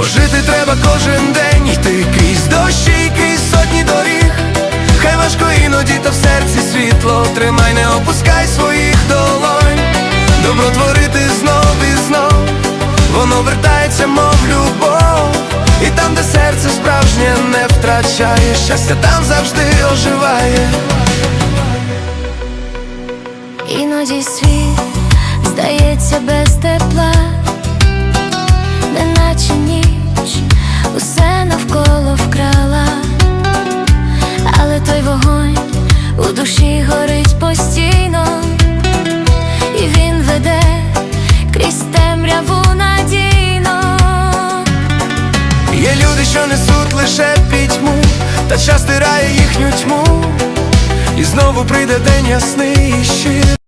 Бо жити треба кожен день, йти крізь дощі, і крізь сотні доріг. Хай важко іноді, та в серці світло тримай, не опускай своїх долонь. Добро творити знов і знов, воно вертається, мов любов. І там, де серце справжнє не втрачає, щастя там завжди оживає. Іноді світ здається без тепла, що несуть лише пітьму, та час стирає їхню тьму, і знову прийде день ясний і щирий.